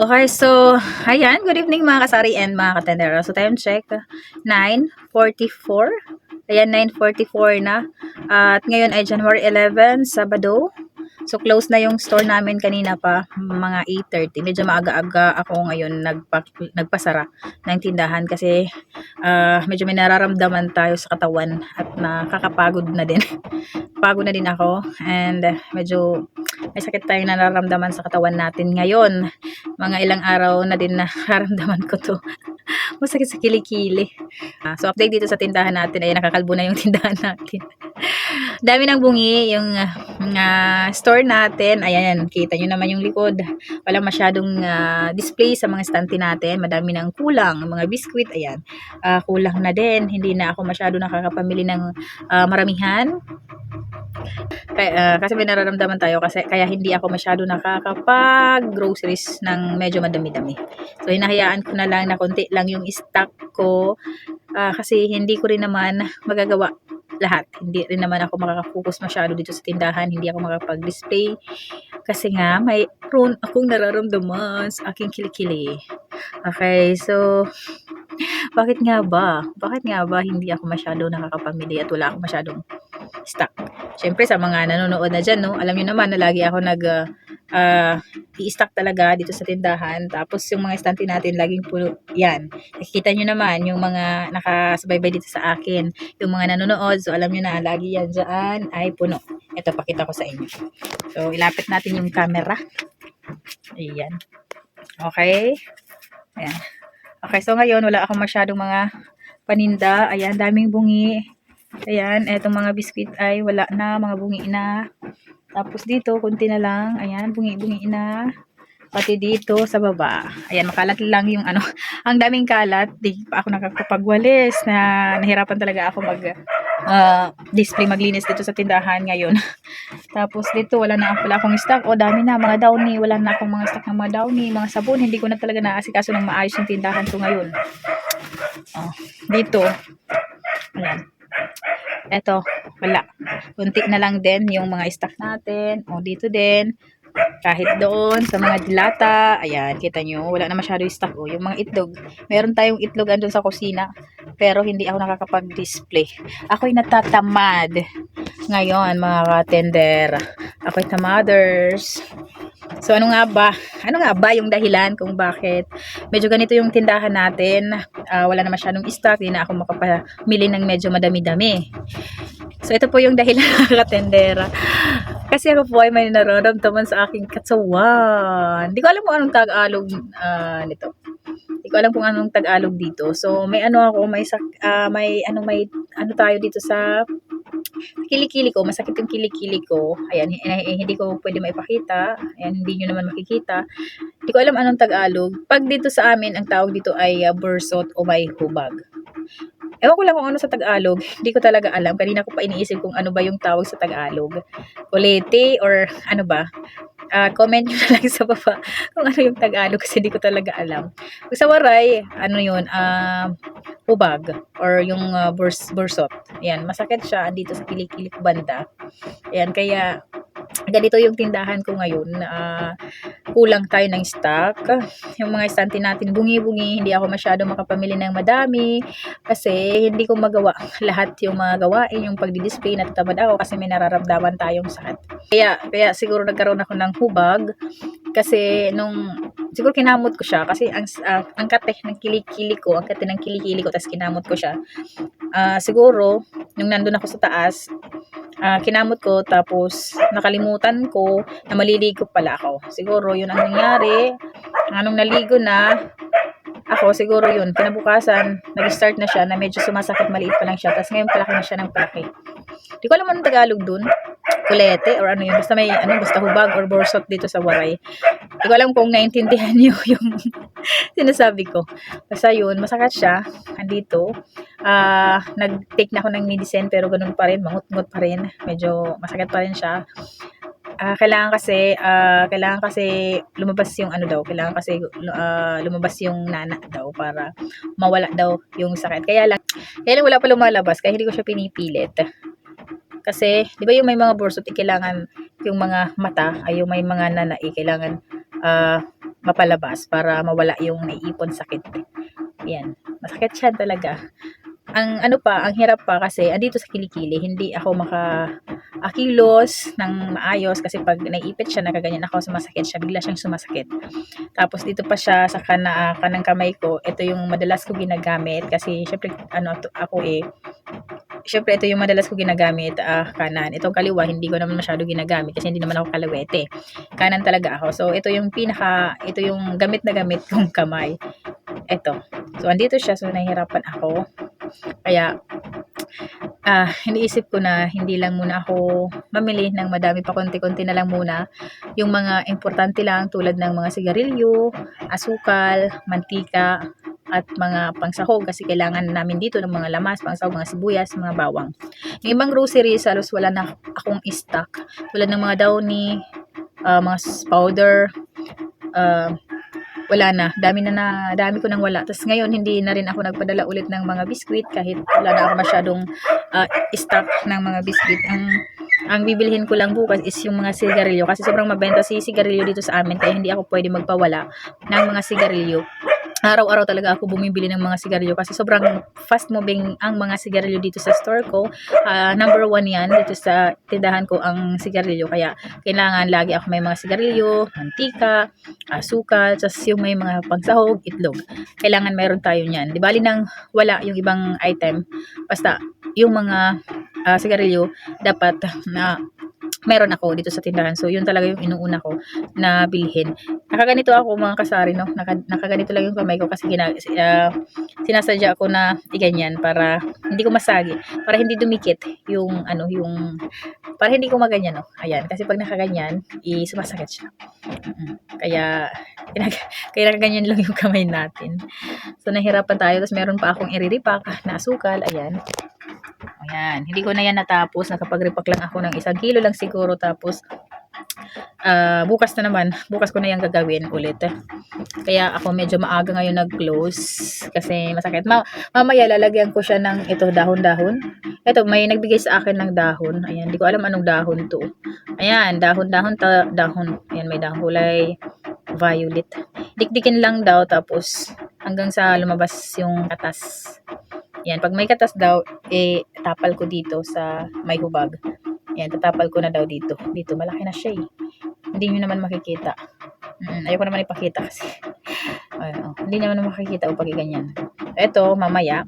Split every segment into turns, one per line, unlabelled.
Okay, so, ayan, good evening mga kasari and mga katendera. So, time check, 9.44. Ayan, 9.44 na. At ngayon ay January 11, Sabado. So, close na yung store namin kanina pa, mga 8.30. Medyo maaga-aga ako ngayon nagpa, nagpasara ng tindahan kasi ah, medyo may nararamdaman tayo sa katawan at nakakapagod na din. Pagod na din ako and medyo may sakit tayong nararamdaman sa katawan natin ngayon mga ilang araw na din nararamdaman ko to. Masakit sa kilikili. Ah, so update dito sa tindahan natin ay nakakalbo na yung tindahan natin. Dami ng bungi yung uh, store natin. Ayan, kita nyo naman yung likod. Wala masyadong ah, display sa mga stante natin. Madami ng kulang. Mga biskwit, ayan. Ah, kulang na din. Hindi na ako masyado nakakapamili ng ah, maramihan. Kaya, ah, kasi may nararamdaman tayo kasi kaya hindi ako masyado nakakapag groceries ng medyo madami-dami. So hinahayaan ko na lang na konti lang yung stock ko ah, kasi hindi ko rin naman magagawa lahat. Hindi rin naman ako makakapokus masyado dito sa tindahan. Hindi ako makapag-display kasi nga may ron akong nararamdaman sa aking kilikili. Okay, so bakit nga ba? Bakit nga ba hindi ako masyado nakakapamili at wala ako masyadong stock? Siyempre sa mga nanonood na dyan, no? alam nyo naman na lagi ako nag uh, uh, i-stock talaga dito sa tindahan. Tapos yung mga estante natin, laging puno yan. Nakikita nyo naman yung mga nakasubaybay dito sa akin. Yung mga nanonood, so alam nyo na, lagi yan dyan ay puno. Ito, pakita ko sa inyo. So, ilapit natin yung camera. Ayan. Okay. Ayan. Okay, so ngayon, wala akong masyadong mga paninda. Ayan, daming bungi. Ayan, etong mga biscuit ay wala na, mga bungi na. Tapos dito, kunti na lang. Ayan, bungi-bungi na. Pati dito sa baba. Ayan, makalat lang yung ano. Ang daming kalat. Di pa ako nakakapagwalis na nahirapan talaga ako mag uh, display maglinis dito sa tindahan ngayon. Tapos dito wala na pala akong stock. O dami na mga downy, wala na akong mga stock ng mga downy, mga sabon. Hindi ko na talaga naasikaso ng maayos yung tindahan ko ngayon. Oh, dito. Ayan. Eto, wala. Kunti na lang din yung mga stock natin. O dito din. Kahit doon sa mga dilata, ayan, kita nyo, wala na masyado yung stock. O, yung mga itlog, meron tayong itlog andun sa kusina, pero hindi ako nakakapag-display. Ako'y natatamad ngayon, mga katender. Ako'y tamaders. So, ano nga ba? Ano nga ba yung dahilan kung bakit medyo ganito yung tindahan natin? Uh, wala na masyadong stock, hindi na ako makapamili ng medyo madami-dami. So, ito po yung dahilan ng katendera. Kasi ako po ay may nararamdaman sa aking katawan. Hindi ko alam kung anong Tagalog uh, nito. Hindi ko alam kung anong Tagalog dito. So, may ano ako, may, uh, may, ano, may, ano tayo dito sa kilikili ko, masakit yung kilikili ko. Ayan, hindi ko pwede maipakita. Ayan, hindi nyo naman makikita. Hindi ko alam anong Tagalog. Pag dito sa amin, ang tawag dito ay uh, bursot o may hubag. Ewan ko lang kung ano sa Tagalog. Hindi ko talaga alam. Kanina ko pa iniisip kung ano ba yung tawag sa Tagalog. Kulete or ano ba. Uh, comment nyo na lang sa baba kung ano yung Tagalog kasi hindi ko talaga alam. Sa waray, ano yun, uh, hubag or yung uh, burs, bursot. Yan, masakit siya dito sa kilik-kilik banda. Yan, kaya ganito yung tindahan ko ngayon. Uh, kulang tayo ng stock. Yung mga estante natin bungi-bungi, hindi ako masyado makapamili ng madami kasi hindi ko magawa lahat yung mga gawain, yung pagdi-display natatamad ako kasi may nararamdaman tayong sakit. Kaya, kaya siguro nagkaroon ako ng hubag kasi nung siguro kinamot ko siya kasi ang uh, ang kate ng kilikili ko, ang kate ng kilikili ko tapos kinamot ko siya. Uh, siguro nung nandun ako sa taas, uh, kinamot ko tapos nakalimutan ko na maliligo pala ako. Siguro yun ang nangyari. Anong naligo na, ako siguro yun, kinabukasan, nag-start na siya na medyo sumasakit, maliit pa lang siya. Tapos ngayon palaki na siya ng palaki. Hindi ko alam anong Tagalog dun. Kulete or ano yun. Basta may, ano, basta hubag or borsot dito sa waray. Hindi ko alam kung naintindihan niyo yung sinasabi ko. Basta yun, masakit siya. Andito. Uh, nag-take na ako ng medicine pero ganun pa rin. Mangut-ngut pa rin. Medyo masakit pa rin siya. Uh, kailangan kasi uh, kailangan kasi lumabas yung ano daw, kailangan kasi uh, lumabas yung nana daw para mawala daw yung sakit. Kaya lang kaya lang wala pa lumalabas kaya hindi ko siya pinipilit. Kasi, di ba yung may mga bursot, kailangan yung mga mata, ay yung may mga nanai, kailangan uh, mapalabas para mawala yung naiipon sakit. Yan. Masakit siya talaga. Ang ano pa, ang hirap pa kasi andito sa kilikili, hindi ako maka akilos ng maayos kasi pag naiipit siya, nakaganyan ako, sumasakit siya, bigla siyang sumasakit. Tapos dito pa siya sa kana, kanang kamay ko, ito yung madalas ko ginagamit kasi syempre ano ako eh, syempre ito yung madalas ko ginagamit, ah, kanan. Itong kaliwa, hindi ko naman masyado ginagamit kasi hindi naman ako kalawete. Kanan talaga ako. So, ito yung pinaka, ito yung gamit na gamit kong kamay. Ito. So, andito siya. So, nahihirapan ako. Kaya, ah, iniisip ko na hindi lang muna ako mamili ng madami pa konti-konti na lang muna. Yung mga importante lang tulad ng mga sigarilyo, asukal, mantika, at mga pangsahog kasi kailangan namin dito ng mga lamas, pangsahog, mga sibuyas, mga bawang. Yung ibang groceries, halos wala na akong stock. Tulad ng mga downy, ah, mga powder, ah, wala na. Dami na na, dami ko nang wala. Tapos ngayon, hindi na rin ako nagpadala ulit ng mga biskwit kahit wala na ako masyadong ah, stock ng mga biskwit. Ang ang bibilhin ko lang bukas is yung mga sigarilyo kasi sobrang mabenta si sigarilyo dito sa amin kaya hindi ako pwede magpawala ng mga sigarilyo. Araw-araw talaga ako bumibili ng mga sigarilyo kasi sobrang fast moving ang mga sigarilyo dito sa store ko. Ah, number one yan dito sa tindahan ko ang sigarilyo kaya kailangan lagi ako may mga sigarilyo, mantika, asukal, tas yung may mga pangsahog, itlog. Kailangan meron tayo niyan. Di bali nang wala yung ibang item. Basta yung mga ah, sigarilyo dapat na meron ako dito sa tindahan. So, yun talaga yung inuuna ko na bilhin. Nakaganito ako mga kasari, no? Naka, nakaganito lang yung kamay ko kasi gina, ah, sinasadya ako na iganyan para hindi ko masagi. Para hindi dumikit yung, ano, yung, para hindi ko maganyan, no? Ayan. Kasi pag nakaganyan, i sumasakit siya. Kaya, kinag, kaya nakaganyan lang yung kamay natin. So, nahirapan tayo. Tapos, meron pa akong iriripak na asukal. Ayan. Ayan. Hindi ko na yan natapos. Nakapag-repack lang ako ng isang kilo lang siguro. Tapos, ah, bukas na naman. Bukas ko na yan gagawin ulit. Kaya ako medyo maaga ngayon nag-close. Kasi masakit. Ma mamaya lalagyan ko siya ng ito dahon-dahon. Ito, may nagbigay sa akin ng dahon. Ayan. Hindi ko alam anong dahon to. Ayan. Dahon-dahon. Ta dahon. Ayan. May dahon kulay violet. Dikdikin lang daw. Tapos, hanggang sa lumabas yung katas. Yan, pag may katas daw, eh, tapal ko dito sa may hubag. Yan, tatapal ko na daw dito. Dito, malaki na siya eh. Hindi nyo naman makikita. Mm, ayoko naman ipakita kasi. Ayun, oh. Hindi naman makikita o pag ganyan. Ito, mamaya,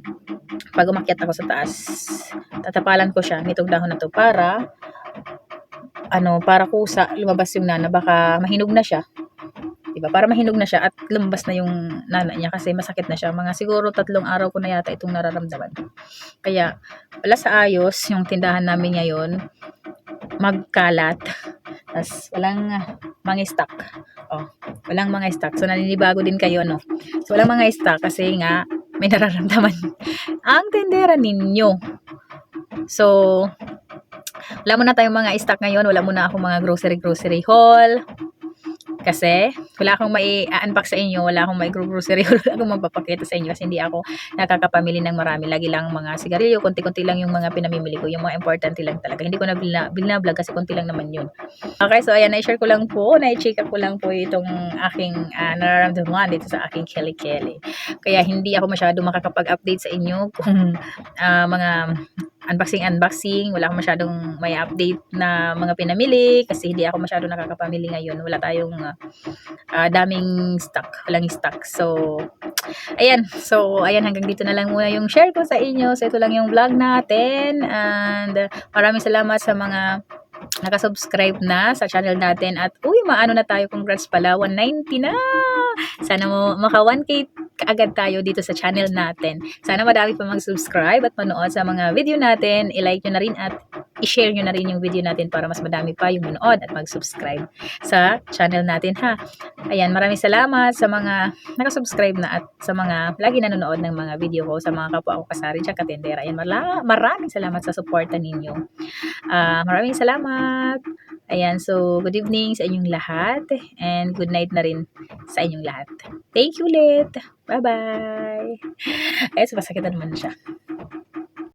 pag umakyat ako sa taas, tatapalan ko siya nitong dahon na to para, ano, para kusa, lumabas yung nana. Baka mahinog na siya. Diba? Para mahinog na siya at lumabas na yung nana niya kasi masakit na siya. Mga siguro tatlong araw ko na yata itong nararamdaman. Kaya, wala sa ayos yung tindahan namin ngayon. Magkalat. Tapos, walang ah, mga stock. Oh, walang mga stock. So, naninibago din kayo, no? So, walang mga stock kasi nga, may nararamdaman ang tendera ninyo. So, wala muna tayong mga stock ngayon. Wala muna ako mga grocery-grocery haul. Kasi, wala akong mai-unpack sa inyo, wala akong mai-grocery, wala akong magpapakita sa inyo kasi hindi ako nakakapamili ng marami. Lagi lang mga sigarilyo, konti-konti lang yung mga pinamimili ko, yung mga importante lang talaga. Hindi ko na bilna, bilna-vlog kasi konti lang naman yun. Okay, so ayan, na-share ko lang po, na-check ko lang po itong aking uh, nararamdaman dito sa aking keli-keli. Kaya hindi ako masyado makakapag-update sa inyo kung ah, mga unboxing-unboxing. Wala akong masyadong may update na mga pinamili kasi hindi ako masyado nakakapamili ngayon. Wala tayong ah, ah, daming stock. Walang stock. So, ayan. So, ayan. Hanggang dito na lang muna yung share ko sa inyo. So, ito lang yung vlog natin. And ah, maraming salamat sa mga nakasubscribe na sa channel natin at uy maano na tayo congrats pala 190 na sana mo maka 1k agad tayo dito sa channel natin sana madami pa mag-subscribe at manood sa mga video natin i-like nyo na rin at i-share nyo na rin yung video natin para mas madami pa yung manood at mag-subscribe sa channel natin ha ayan maraming salamat sa mga nakasubscribe na at sa mga lagi nanonood ng mga video ko sa mga kapwa ko kasari at katendera ayan mala- maraming salamat sa suporta ninyo Ah, maraming salamat. Ayan, so good evening sa inyong lahat and good night na rin sa inyong lahat. Thank you ulit. Bye-bye. Ayan, so masakit na naman siya.